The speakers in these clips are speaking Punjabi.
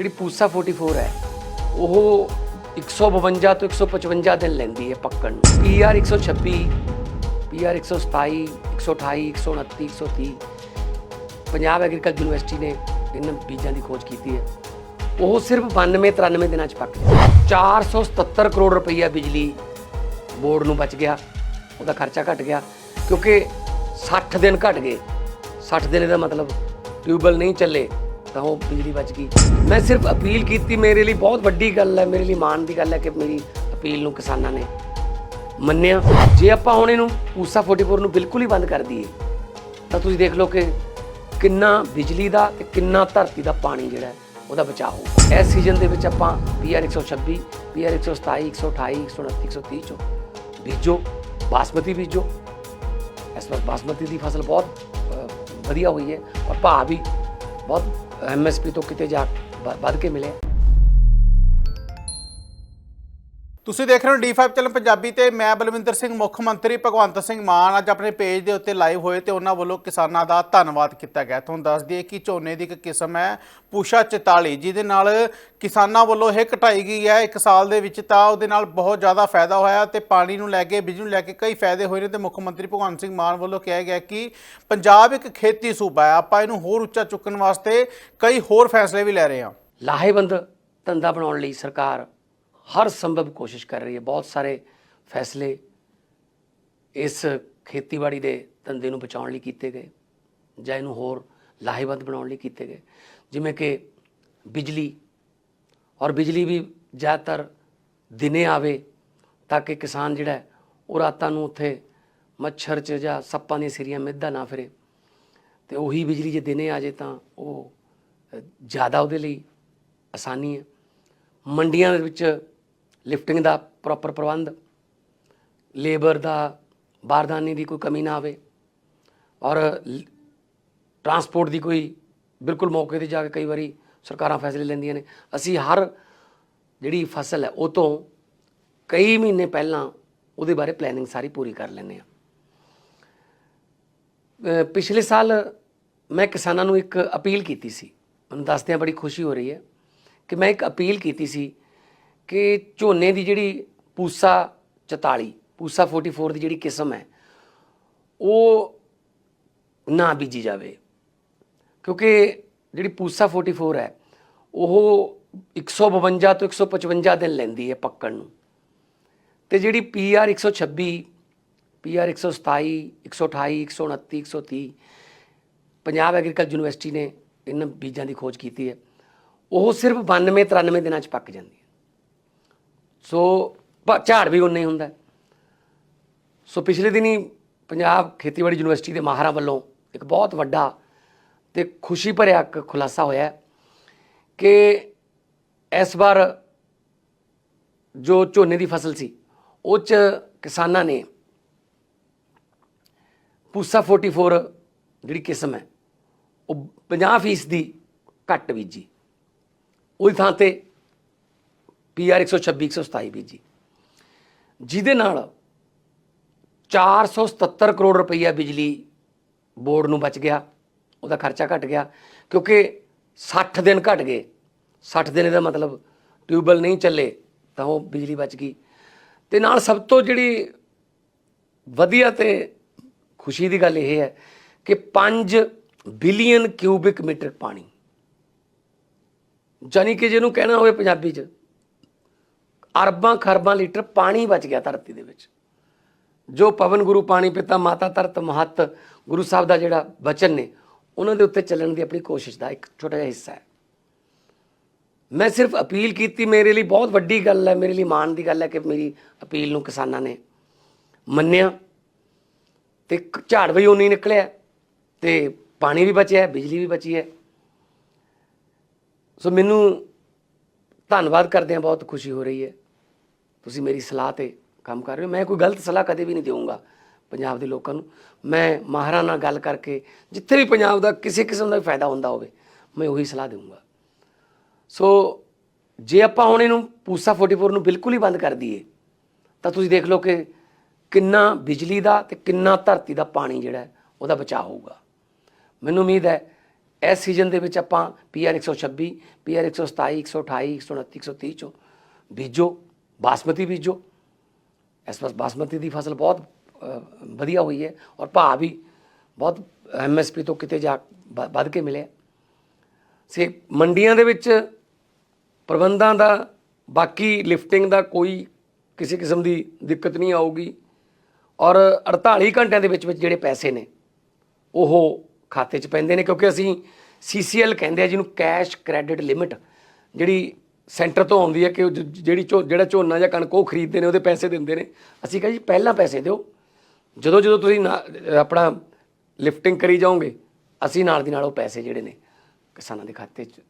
ਜਿਹੜੀ ਪੂਸਾ 44 ਹੈ, ਉਹ 152 ਤੋਂ 155 ਦਿਨ ਲੈਂਦੀ ਹੈ ਪੱਕਣ ਨੂੰ। PR 126 PR 127 128 129 130 Punjab agriculture university ਨੇ ਇਹਨਾਂ ਬੀਜਾਂ ਦੀ ਖੋਜ ਕੀਤੀ ਹੈ। ਉਹ ਸਿਰਫ 92 93 ਦਿਨਾਂ ਚ ਪੱਕ ਗਿਆ। 477 ਕਰੋੜ ਰੁਪਈਆ ਬਿਜਲੀ ਬੋਰਡ ਨੂੰ ਬਚ ਗਿਆ। ਉਹਦਾ ਖਰਚਾ ਘਟ ਗਿਆ, ਕਿਉਂਕਿ 60 ਦਿਨ ਘਟ ਗਏ। 60 ਦਿਨ ਦਾ ਮਤਲਬ ਟਿਊਬਲ ਨਹੀਂ ਚੱਲੇ। ਤਾਂ ਉਹ ਬਿਜਲੀ ਬਚ ਗਈ। ਮੈਂ ਸਿਰਫ ਅਪੀਲ ਕੀਤੀ ਮੇਰੇ ਲਈ, ਬਹੁਤ ਵੱਡੀ ਗੱਲ ਹੈ, ਮੇਰੇ ਲਈ ਮਾਣ ਦੀ ਗੱਲ ਹੈ ਕਿ ਮੇਰੀ ਅਪੀਲ ਨੂੰ ਕਿਸਾਨਾਂ ਨੇ ਮੰਨਿਆ। ਜੇ ਆਪਾਂ ਹੁਣ ਇਹਨੂੰ ਪੂਸਾ 44 ਨੂੰ ਬਿਲਕੁਲ ਹੀ ਬੰਦ ਕਰ ਦਈਏ, ਤਾਂ ਤੁਸੀਂ ਦੇਖ ਲਓ ਕਿ ਕਿੰਨਾ ਬਿਜਲੀ ਦਾ ਤੇ ਕਿੰਨਾ ਧਰਤੀ ਦਾ ਪਾਣੀ ਜਿਹੜਾ ਉਹਦਾ ਬਚਾਅ ਹੋ ਇਸ ਸੀਜ਼ਨ ਦੇ ਵਿੱਚ ਆਪਾਂ ਪੀਆਰ 126 ਪੀਆਰ 127 128 129 130 ਚੋਂ ਬੀਜੋ, ਬਾਸਮਤੀ ਬੀਜੋ। ਇਸ ਵਾਰ ਬਾਸਮਤੀ ਦੀ ਫਸਲ ਬਹੁਤ ਵਧੀਆ ਹੋਈ ਹੈ, ਔਰ ਭਾਅ ਵੀ ਬਹੁਤ ਐਮਐਸਪੀ ਤੋਂ ਕਿਤੇ ਜਾ ਵੱਧ ਕੇ ਮਿਲੇ। ਤੁਸੀਂ ਦੇਖ ਰਹੇ ਹੋ D5 ਚੈਨਲ ਪੰਜਾਬੀ ਤੇ ਮੈਂ ਬਲਵਿੰਦਰ ਸਿੰਘ, ਮੁੱਖ ਮੰਤਰੀ ਭਗਵੰਤ ਸਿੰਘ ਮਾਨ ਅੱਜ ਆਪਣੇ ਪੇਜ ਦੇ ਉੱਤੇ ਲਾਈਵ ਹੋਏ ਤੇ ਉਹਨਾਂ ਵੱਲੋਂ ਕਿਸਾਨਾਂ ਦਾ ਧੰਨਵਾਦ ਕੀਤਾ ਗਿਆ। ਤੁਹਾਨੂੰ ਦੱਸ ਦਈਏ ਕਿ ਝੋਨੇ ਦੀ ਇੱਕ ਕਿਸਮ ਹੈ ਪੂਸ਼ਾ 44 ਜਿਹਦੇ ਨਾਲ ਕਿਸਾਨਾਂ ਵੱਲੋਂ ਇਹ ਘਟਾਈ ਗਈ ਹੈ। ਇੱਕ ਸਾਲ ਦੇ ਵਿੱਚ ਤਾਂ ਉਹਦੇ ਨਾਲ ਬਹੁਤ ਜ਼ਿਆਦਾ ਫਾਇਦਾ ਹੋਇਆ ਤੇ ਪਾਣੀ ਨੂੰ ਲੈ ਕੇ, ਬਿਜਲੀ ਨੂੰ ਲੈ ਕੇ ਕਈ ਫਾਇਦੇ ਹੋਏ ਨੇ ਤੇ ਮੁੱਖ ਮੰਤਰੀ ਭਗਵੰਤ ਸਿੰਘ ਮਾਨ ਵੱਲੋਂ ਕਿਹਾ ਗਿਆ ਕਿ ਪੰਜਾਬ ਇੱਕ ਖੇਤੀ ਸੂਬਾ ਹੈ। ਆਪਾਂ ਇਹਨੂੰ ਹੋਰ ਉੱਚਾ ਚੁੱਕਣ ਵਾਸਤੇ ਕਈ ਹੋਰ ਫੈਸਲੇ ਵੀ ਲੈ ਰਹੇ ਹਾਂ। ਲਾਹੇਵੰਦ ਧੰਦਾ ਬਣਾਉਣ ਲਈ ਸਰਕਾਰ ਹਰ ਸੰਭਵ ਕੋਸ਼ਿਸ਼ ਕਰ ਰਹੀ ਹੈ। ਬਹੁਤ ਸਾਰੇ ਫੈਸਲੇ ਇਸ ਖੇਤੀਬਾੜੀ ਦੇ ਧੰਦੇ ਨੂੰ ਬਚਾਉਣ ਲਈ ਕੀਤੇ ਗਏ ਜਾਂ ਇਹਨੂੰ ਹੋਰ ਲਾਹੇਵੰਦ ਬਣਾਉਣ ਲਈ ਕੀਤੇ ਗਏ। ਜਿਵੇਂ ਕਿ ਬਿਜਲੀ ਔਰ ਬਿਜਲੀ ਵੀ ਜ਼ਿਆਦਾਤਰ ਦਿਨੇ ਆਵੇ ਤਾਂ ਕਿ ਕਿਸਾਨ ਜਿਹੜਾ ਉਹ ਰਾਤਾਂ ਨੂੰ ਉੱਥੇ ਮੱਛਰ 'ਚ ਜਾਂ ਸੱਪਾਂ ਦੀਆਂ ਸਿਰੀਆਂ ਮਿੱਧਾ ਨਾ ਫਿਰੇ ਤੇ ਉਹੀ ਬਿਜਲੀ ਜੇ ਦਿਨੇ ਆ ਜੇ ਤਾਂ ਉਹ ਜ਼ਿਆਦਾ ਉਹਦੇ ਲਈ ਆਸਾਨੀ ਹੈ। ਮੰਡੀਆਂ ਦੇ ਵਿੱਚ ਲਿਫਟਿੰਗ ਦਾ ਪ੍ਰੋਪਰ ਪ੍ਰਬੰਧ, ਲੇਬਰ ਦਾ ਬਾਰਦਾਨੇ ਦੀ ਕੋਈ ਕਮੀ ਨਾ ਆਵੇ ਔਰ ਟਰਾਂਸਪੋਰਟ ਦੀ ਕੋਈ ਬਿਲਕੁਲ ਮੌਕੇ ਤੇ ਜਾ ਕੇ ਕਈ ਵਾਰੀ ਸਰਕਾਰਾਂ ਫੈਸਲੇ ਲੈਂਦੀਆਂ ਨੇ। ਅਸੀਂ ਹਰ ਜਿਹੜੀ ਫਸਲ ਹੈ, ਉਹ ਤੋਂ ਕਈ ਮਹੀਨੇ ਪਹਿਲਾਂ ਉਹਦੇ ਬਾਰੇ ਪਲੈਨਿੰਗ ਸਾਰੀ ਪੂਰੀ ਕਰ ਲੈਂਦੇ ਹਾਂ। ਪਿਛਲੇ ਸਾਲ ਮੈਂ ਕਿਸਾਨਾਂ ਨੂੰ ਇੱਕ ਅਪੀਲ ਕੀਤੀ ਸੀ। ਮੈਨੂੰ ਦੱਸਦਿਆਂ ਬੜੀ ਖੁਸ਼ੀ ਹੋ ਰਹੀ ਹੈ ਕਿ ਮੈਂ ਇੱਕ ਅਪੀਲ ਕੀਤੀ ਸੀ ਕਿ ਝੋਨੇ ਦੀ ਜਿਹੜੀ ਪੂਸਾ 44 ਪੂਸਾ 44 ਦੀ ਜਿਹੜੀ ਕਿਸਮ ਹੈ, ਉਹ ਨਾ ਬੀਜੀ ਜਾਵੇ। ਕਿਉਂਕਿ ਜਿਹੜੀ ਪੂਸਾ 44 ਹੈ, ਉਹ 152 ਤੋਂ 155 ਦਿਨ ਲੈਂਦੀ ਹੈ ਪੱਕਣ ਨੂੰ। ਤੇ ਜਿਹੜੀ PR 126 PR 127 128 129 130 Punjab agriculture university ਨੇ ਇਹਨਾਂ ਬੀਜਾਂ ਦੀ ਖੋਜ ਕੀਤੀ ਹੈ। ਉਹ ਸਿਰਫ 92 93 ਦਿਨਾਂ ਚ ਪੱਕ ਜਾਂਦੀ ਹੈ। ਸੋ ਪ- ਝਾੜ ਵੀ ਉਨਾ ਹੀ ਹੁੰਦਾ ਹੈ। ਸੋ ਪਿਛਲੇ ਦਿਨੀ ਪੰਜਾਬ ਖੇਤੀਬਾੜੀ ਯੂਨੀਵਰਸਿਟੀ ਦੇ ਮਾਹਰਾਂ ਵੱਲੋਂ ਇੱਕ ਬਹੁਤ ਵੱਡਾ ਤੇ ਖੁਸ਼ੀ ਭਰਿਆ ਇੱਕ ਖੁਲਾਸਾ ਹੋਇਆ ਹੈ ਕਿ ਇਸ ਵਾਰ ਜੋ ਝੋਨੇ ਦੀ ਫਸਲ ਸੀ, ਉਹ ਚ ਕਿਸਾਨਾਂ ਨੇ ਪੂਸਾ 44 ਜਿਹੜੀ ਕਿਸਮ ਹੈ, ਉਹ 50% ਦੀ ਘੱਟ ਬੀਜੀ ਉਹਦੀ ਥਾਂ ਤੇ ਪੀਆਰ 126 127 ਬੀਜੀ ਜਿਹਦੇ ਨਾਲ 477 ਕਰੋੜ ਰੁਪਈਆ ਬਿਜਲੀ ਬੋਰਡ ਨੂੰ ਬਚ ਗਿਆ, ਉਹਦਾ ਖਰਚਾ ਘਟ ਗਿਆ, ਕਿਉਂਕਿ 60 ਦਿਨ ਘਟ ਗਏ। 60 ਦਿਨ ਦਾ ਮਤਲਬ ਟਿਊਬਲ ਨਹੀਂ ਚੱਲੇ, ਤਾਂ ਉਹ ਬਿਜਲੀ ਬਚ ਗਈ। ਤੇ ਨਾਲ ਸਭ ਤੋਂ ਜਿਹੜੀ ਵਧੀਆ ਤੇ ਖੁਸ਼ੀ ਦੀ ਗੱਲ ਇਹ ਹੈ ਕਿ 5 ਬਿਲੀਅਨ ਕਿਊਬਿਕ ਮੀਟਰ ਪਾਣੀ ਜਾਨੀ ਕਿ ਜਿਹਨੂੰ ਕਹਿਣਾ ਹੋਵੇ ਪੰਜਾਬੀ 'ਚ ਅਰਬਾਂ ਖਰਬਾਂ ਲੀਟਰ ਪਾਣੀ ਬਚ ਗਿਆ ਧਰਤੀ ਦੇ ਵਿੱਚ। ਜੋ ਪਵਨ ਗੁਰੂ ਪਾਣੀ ਪਿਤਾ ਮਾਤਾ ਧਰਤ ਮਹੱਤ ਗੁਰੂ ਸਾਹਿਬ ਦਾ ਜਿਹੜਾ ਬਚਨ ਨੇ, ਉਹਨਾਂ ਦੇ ਉੱਤੇ ਚੱਲਣ ਦੀ ਆਪਣੀ ਕੋਸ਼ਿਸ਼ ਦਾ ਇੱਕ ਛੋਟਾ ਜਿਹਾ ਹਿੱਸਾ ਹੈ। ਮੈਂ ਸਿਰਫ ਅਪੀਲ ਕੀਤੀ ਮੇਰੇ ਲਈ, ਬਹੁਤ ਵੱਡੀ ਗੱਲ ਹੈ, ਮੇਰੇ ਲਈ ਮਾਣ ਦੀ ਗੱਲ ਹੈ ਕਿ ਮੇਰੀ ਅਪੀਲ ਨੂੰ ਕਿਸਾਨਾਂ ਨੇ ਮੰਨਿਆ ਤੇ ਝਾੜ ਵੀ ਉਨੀ ਨਿਕਲਿਆ ਤੇ ਪਾਣੀ ਵੀ ਬਚਿਆ, ਬਿਜਲੀ ਵੀ ਬਚੀ ਹੈ। ਸੋ ਮੈਨੂੰ ਧੰਨਵਾਦ ਕਰਦੇ ਹਾਂ ਬਹੁਤ ਖੁਸ਼ੀ ਹੋ ਰਹੀ ਹੈ। ਤੁਸੀਂ ਮੇਰੀ ਸਲਾਹ ਤੇ ਕੰਮ ਕਰ ਰਹੇ ਹੋ। ਮੈਂ ਕੋਈ ਗਲਤ ਸਲਾਹ ਕਦੇ ਵੀ ਨਹੀਂ ਦੇਵਾਂਗਾ ਪੰਜਾਬ ਦੇ ਲੋਕਾਂ ਨੂੰ। ਮੈਂ ਮਾਹਰਾਂ ਨਾਲ ਗੱਲ ਕਰਕੇ ਜਿੱਥੇ ਵੀ ਪੰਜਾਬ ਦਾ ਕਿਸੇ ਕਿਸਮ ਦਾ ਵੀ ਫਾਇਦਾ ਹੁੰਦਾ ਹੋਵੇ, ਮੈਂ ਉਹੀ ਸਲਾਹ ਦੇਵਾਂਗਾ ਸੋ ਜੇ ਆਪਾਂ ਹੁਣ ਇਹਨੂੰ ਪੂਸਾ 44 ਨੂੰ ਬਿਲਕੁਲ ਹੀ ਬੰਦ ਕਰ ਦਈਏ, ਤਾਂ ਤੁਸੀਂ ਦੇਖ ਲਓ ਕਿ ਕਿੰਨਾ ਬਿਜਲੀ ਦਾ ਤੇ ਕਿੰਨਾ ਧਰਤੀ ਦਾ ਪਾਣੀ ਜਿਹੜਾ ਉਹਦਾ ਬਚਾਅ ਹੋਊਗਾ। ਮੈਨੂੰ ਉਮੀਦ ਹੈ ਇਸ ਸੀਜ਼ਨ ਦੇ ਵਿੱਚ ਆਪਾਂ PR 126 PR 127 128 129 130 ਚੋਂ ਬੀਜੋ। ਬਾਸਮਤੀ ਬੀਜੋ। ਇਸ ਵਾਰ ਬਾਸਮਤੀ ਦੀ ਫਸਲ ਬਹੁਤ ਵਧੀਆ ਹੋਈ ਹੈ ਔਰ ਭਾਅ ਵੀ ਬਹੁਤ ਐਮਐਸਪੀ ਤੋਂ ਕਿਤੇ ਜਾ ਵੱਧ ਕੇ ਮਿਲਿਆ। ਸੇ ਮੰਡੀਆਂ ਦੇ ਵਿੱਚ ਪ੍ਰਬੰਧਾਂ ਦਾ, ਬਾਕੀ ਲਿਫਟਿੰਗ ਦਾ ਕੋਈ ਕਿਸੇ ਕਿਸਮ ਦੀ ਦਿੱਕਤ ਨਹੀਂ ਆਊਗੀ। ਔਰ 48 ਘੰਟਿਆਂ ਦੇ ਵਿੱਚ ਵਿੱਚ ਜਿਹੜੇ ਪੈਸੇ ਨੇ, ਉਹ ਖਾਤੇ 'ਚ ਪੈਂਦੇ ਨੇ ਕਿਉਂਕਿ ਅਸੀਂ CCL ਕਹਿੰਦੇ ਆ ਜਿਹਨੂੰ ਕੈਸ਼ ਕ੍ਰੈਡਿਟ ਲਿਮਿਟ ਜਿਹੜੀ ਸੈਂਟਰ ਤੋਂ ਆਉਂਦੀ ਹੈ ਕਿ ਉਹ ਜ- ਜਿਹੜੀ ਝੋ ਜਿਹੜਾ ਝੋਨਾ ਜਾਂ ਕਣਕ ਉਹ ਖਰੀਦਦੇ ਨੇ ਉਹਦੇ ਪੈਸੇ ਦਿੰਦੇ ਨੇ। ਅਸੀਂ ਕਹਿੰਦੇ ਜੀ ਪਹਿਲਾਂ ਪੈਸੇ ਦਿਓ। ਜਦੋਂ ਜਦੋਂ ਤੁਸੀਂ ਨਾ- ਆਪਣਾ ਲਿਫਟਿੰਗ ਕਰੀ ਜਾਓਗੇ ਅਸੀਂ ਨਾਲ ਦੀ ਨਾਲ ਉਹ ਪੈਸੇ ਜਿਹੜੇ ਨੇ ਕਿਸਾਨਾਂ ਦੇ ਖਾਤੇ 'ਚ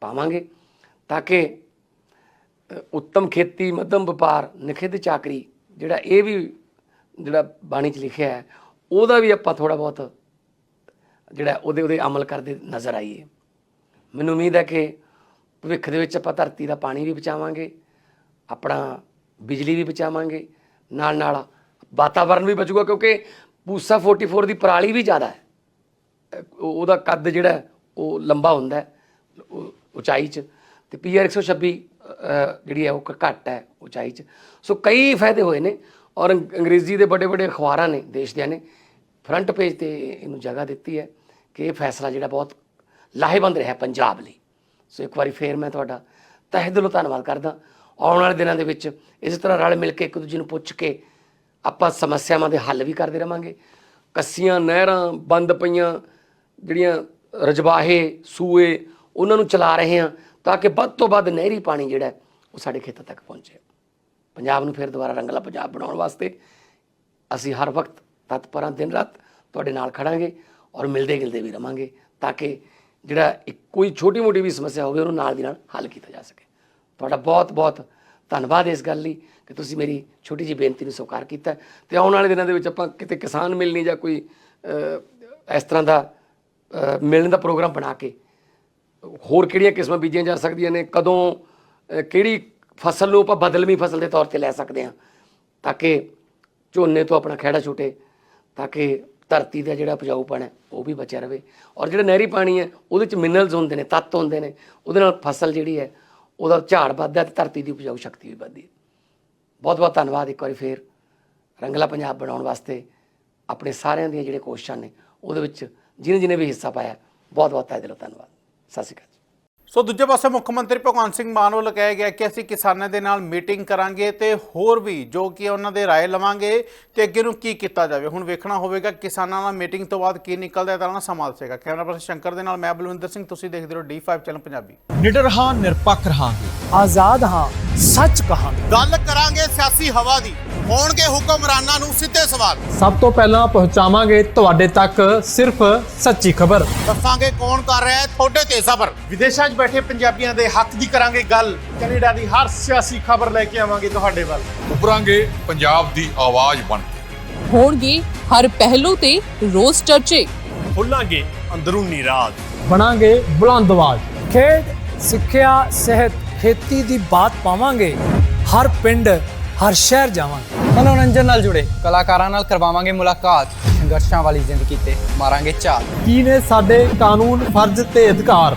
ਪਾਵਾਂਗੇ ਤਾਂ ਕਿ ਅ, ਉੱਤਮ ਖੇਤੀ ਮੱਧਮ ਵਪਾਰ ਨਿਖਿਧ ਚਾਕਰੀ ਜਿਹੜਾ ਇਹ ਵੀ ਜਿਹੜਾ ਬਾਣੀ 'ਚ ਲਿਖਿਆ ਹੈ ਉਹਦਾ ਵੀ ਆਪਾਂ ਥੋੜਾ ਬਹੁਤ ਜਿਹੜਾ ਉਹਦੇ ਉਹਦੇ ਅਮਲ ਕਰਦੇ ਨਜ਼ਰ ਆਈਏ। ਮੈਨੂੰ ਉਮੀਦ ਹੈ ਕਿ ਭਵਿੱਖ ਦੇ ਵਿੱਚ ਆਪਾਂ ਧਰਤੀ ਦਾ ਪਾਣੀ ਵੀ ਬਚਾਵਾਂਗੇ ਆਪਣਾ ਬਿਜਲੀ ਵੀ ਬਚਾਵਾਂਗੇ ਨਾਲ ਨਾਲ ਵਾਤਾਵਰਣ ਵੀ ਬਚੂਗਾ ਕਿਉਂਕਿ ਪੂਸਾ 44 ਦੀ ਪਰਾਲੀ ਵੀ ਜ਼ਿਆਦਾ ਹੈ। ਉਹਦਾ ਕੱਦ ਜਿਹੜਾ ਉਹ ਲੰਬਾ ਹੁੰਦਾ ਹੈ ਉਹ ਉਚਾਈ 'ਚ। ਤੇ ਪੀਆਰ 126 ਅ, ਜਿਹੜੀ ਹੈ ਉਹ ਘੱਟ ਹੈ ਉਚਾਈ 'ਚ। ਸੋ ਕਈ ਫਾਇਦੇ ਹੋਏ ਨੇ ਔਰ ਅੰਗ- ਅੰਗਰੇਜ਼ੀ ਦੇ ਵੱਡੇ ਵੱਡੇ ਅਖਬਾਰਾਂ ਨੇ ਦੇਸ਼ ਦਿਆਂ ਨੇ ਫਰੰਟ ਪੇਜ ਤੇ ਇਹਨੂੰ ਜਗ੍ਹਾ ਦਿੱਤੀ ਹੈ ਕਿ ਇਹ ਫੈਸਲਾ ਜਿਹੜਾ ਬਹੁਤ ਲਾਹੇਵੰਦ ਰਿਹਾ ਪੰਜਾਬ ਲਈ। ਸੋ ਇੱਕ ਵਾਰੀ ਫੇਰ ਮੈਂ ਤੁਹਾਡਾ ਤਹਿ ਦਿਲੋਂ ਧੰਨਵਾਦ ਕਰਦਾ। ਆਉਣ ਵਾਲੇ ਦਿਨਾਂ ਦੇ ਵਿੱਚ ਇਸ ਤਰ੍ਹਾਂ ਰਲ ਮਿਲ ਕੇ ਇੱਕ ਦੂਜੇ ਨੂੰ ਪੁੱਛ ਕੇ ਆਪਾਂ ਸਮੱਸਿਆਵਾਂ ਦੇ ਹੱਲ ਵੀ ਕਰਦੇ ਰਵਾਂਗੇ। ਕੱਸੀਆਂ, ਨਹਿਰਾਂ ਬੰਦ ਪਈਆਂ, ਜਿਹੜੀਆਂ ਰਜਵਾਹੇ, ਸੂਏ, ਉਹਨਾਂ ਨੂੰ ਚਲਾ ਰਹੇ ਹਾਂ ਤਾਂ ਕਿ ਵੱਧ ਤੋਂ ਵੱਧ ਨਹਿਰੀ ਪਾਣੀ ਜਿਹੜਾ ਉਹ ਸਾਡੇ ਖੇਤਾਂ ਤੱਕ ਪਹੁੰਚੇ। ਪੰਜਾਬ ਨੂੰ ਫਿਰ ਦੁਬਾਰਾ ਰੰਗਲਾ ਪੰਜਾਬ ਬਣਾਉਣ ਵਾਸਤੇ ਅਸੀਂ ਹਰ ਵਕਤ ਤਤਪਰ ਦਿਨ ਰਾਤ ਤੁਹਾਡੇ ਨਾਲ ਖੜਾਂਗੇ ਔਰ ਮਿਲਦੇ ਗਿਲਦੇ ਵੀ ਰਵਾਂਗੇ ਤਾਂ ਕਿ ਜਿਹੜਾ ਇੱਕ ਕੋਈ ਛੋਟੀ ਮੋਟੀ ਵੀ ਸਮੱਸਿਆ ਹੋਵੇ, ਉਹਨੂੰ ਨਾਲ ਦੀ ਨਾਲ ਹੱਲ ਕੀਤਾ ਜਾ ਸਕੇ। ਤੁਹਾਡਾ ਬਹੁਤ ਬਹੁਤ ਧੰਨਵਾਦ ਇਸ ਗੱਲ ਲਈ ਕਿ ਤੁਸੀਂ ਮੇਰੀ ਛੋਟੀ ਜਿਹੀ ਬੇਨਤੀ ਨੂੰ ਸਵੀਕਾਰ ਕੀਤਾ। ਤੇ ਆਉਣ ਵਾਲੇ ਦਿਨਾਂ ਦੇ ਵਿੱਚ ਆਪਾਂ ਕਿਤੇ ਕਿਸਾਨ ਮਿਲਣੀ ਜਾਂ ਕੋਈ ਇਸ ਤਰ੍ਹਾਂ ਦਾ ਮਿਲਣ ਦਾ ਪ੍ਰੋਗਰਾਮ ਬਣਾ ਕੇ ਹੋਰ ਕਿਹੜੀਆਂ ਕਿਸਮਾਂ ਬੀਜੀਆਂ ਜਾ ਸਕਦੀਆਂ ਨੇ, ਕਦੋਂ ਕਿਹੜੀ ਫਸਲ ਨੂੰ ਆਪਾਂ ਬਦਲਵੀਂ ਫਸਲ ਦੇ ਤੌਰ ਤੇ ਲੈ ਸਕਦੇ ਹਾਂ, ਤਾਂ ਕਿ ਝੋਨੇ ਤੋਂ ਆਪਣਾ ਖਹਿੜਾ ਛੁੱਟੇ, ਤਾਂ ਕਿ ਧਰਤੀ ਦਾ ਜਿਹੜਾ ਉਪਜਾਊਪਣ ਹੈ, ਉਹ ਵੀ ਬਚਿਆ ਰਵੇ ਔਰ ਜਿਹੜਾ ਨਹਿਰੀ ਪਾਣੀ ਹੈ, ਉਹਦੇ ਚ ਮਿਨਰਲਸ ਹੁੰਦੇ ਨੇ, ਤੱਤ ਹੁੰਦੇ ਨੇ, ਉਹਦੇ ਨਾਲ ਫਸਲ ਜਿਹੜੀ ਹੈ, ਉਹਦਾ ਝਾੜ ਵੱਧਦਾ ਤੇ ਧਰਤੀ ਦੀ ਉਪਜਾਊ ਸ਼ਕਤੀ ਵੀ ਵੱਧਦੀ ਹੈ। ਬਹੁਤ ਬਹੁਤ ਧੰਨਵਾਦ ਇੱਕ ਵਾਰੀ ਫੇਰ ਰੰਗਲਾ ਪੰਜਾਬ ਬਣਾਉਣ ਵਾਸਤੇ ਆਪਣੇ ਸਾਰਿਆਂ ਦੀਆਂ ਜਿਹੜੇ ਕੋਸ਼ਿਸ਼ਾਂ ਨੇ, ਉਹਦੇ ਵਿੱਚ ਜਿਹਨੇ ਜਿਹਨੇ ਵੀ ਹਿੱਸਾ ਪਾਇਆ, ਬਹੁਤ ਬਹੁਤ ਤਹਿ ਦਿਲੋਂ ਧੰਨਵਾਦ। ਸਤਿ ਸ਼੍ਰੀ ਅਕਾਲ। ਸੋ ਦੂਜੇ ਪਾਸੇ ਮੁੱਖ ਮੰਤਰੀ ਭਗਵੰਤ ਸਿੰਘ ਮਾਨ ਵੱਲੋਂ ਕਿਹਾ ਗਿਆ ਕਿ ਅਸੀਂ ਕਿਸਾਨਾਂ ਦੇ ਨਾਲ ਮੀਟਿੰਗ ਕਰਾਂਗੇ ਤੇ ਹੋਰ ਵੀ ਜੋ ਕਿ ਉਹਨਾਂ ਦੇ ਰਾਏ ਲਵਾਂਗੇ ਤੇ ਅੱਗੇ ਨੂੰ ਕੀ ਕੀਤਾ ਜਾਵੇ। ਹੁਣ ਵੇਖਣਾ ਹੋਵੇਗਾ ਕਿਸਾਨਾਂ ਨਾਲ ਮੀਟਿੰਗ ਤੋਂ ਬਾਅਦ ਕੀ ਨਿਕਲਦਾ ਹੈ ਤਾਂ ਨਾਲ ਸਮਾਂ ਦੱਸੇਗਾ। ਕੈਮਰਾ ਪਰਸਨ ਸ਼ੰਕਰ ਦੇ ਨਾਲ ਮੈਂ ਬਲਵਿੰਦਰ ਸਿੰਘ ਤੁਸੀਂ ਦੇਖਦੇ ਰਹੋ D5 ਚੈਨਲ ਪੰਜਾਬੀ। ਨਿਡਰ ਹਾਂ ਨਿਰਪੱਖ ਰਹਾਂਗੇ। ਆਜ਼ਾਦ ਹਾਂ ਸੱਚ ਕਹਾਂਗੇ। ਗੱਲ ਕਰਾਂਗੇ ਸਿਆਸੀ ਹਵਾ ਦੀ। ਹੋਣਗੇ ਹੁਕਮਰਾਨਾਂ ਨੂੰ ਸਿੱਧੇ ਸਵਾਲ। ਸਭ ਤੋਂ ਪਹਿਲਾਂ ਪਹੁੰਚਾਵਾਂਗੇ ਤੁਹਾਡੇ ਤੱਕ ਸਿਰਫ ਸੱਚੀ ਖਬਰ। ਦੱਸਾਂਗੇ ਕੌਣ ਕਰ ਰਿਹਾ ਹੈ ਤੁਹਾਡੇ ਤੇ ਸਬਰ ਵਿਦੇਸ਼ਾਂ 'ਚ ਬੈਠੇ ਪੰਜਾਬੀਆਂ ਦੇ ਹੱਕ ਦੀ ਕਰਾਂਗੇ ਗੱਲ। ਕੈਨੇਡਾ ਦੀ ਹਰ ਸਿਆਸੀ ਖਬਰ ਲੈ ਕੇ ਆਵਾਂਗੇ ਤੁਹਾਡੇ ਵੱਲ। ਉਭਰਾਂਗੇ ਪੰਜਾਬ ਦੀ ਆਵਾਜ਼ ਬਣ ਕੇ। ਹੋਣਗੇ ਹਰ ਪਹਿਲੂ ਤੇ ਰੋਜ਼ ਚਰਚੇ। ਖੋਲਾਂਗੇ ਅੰਦਰੂਨੀ ਰਾਜ। ਬਣਾਂਗੇ ਬੁਲੰਦ ਆਵਾਜ਼। ਖੇਡ ਸਿੱਖਿਆ ਸਿਹਤ ਖੇਤੀ ਦੀ ਬਾਤ ਪਾਵਾਂਗੇ। ਹਰ ਪਿੰਡ ਹਰ ਸ਼ਹਿਰ ਜਾਵਾਂਗੇ। ਮਨੋਰੰਜਨ ਨਾਲ ਜੁੜੇ ਕਲਾਕਾਰਾਂ ਨਾਲ ਕਰਵਾਵਾਂਗੇ ਮੁਲਾਕਾਤ। ਸੰਘਰਸ਼ਾਂ ਵਾਲੀ ਜ਼ਿੰਦਗੀ ਤੇ ਮਾਰਾਂਗੇ ਝਾਤ ਕੀ ਨੇ ਸਾਡੇ ਕਾਨੂੰਨ ਫਰਜ਼ ਤੇ ਅਧਿਕਾਰ?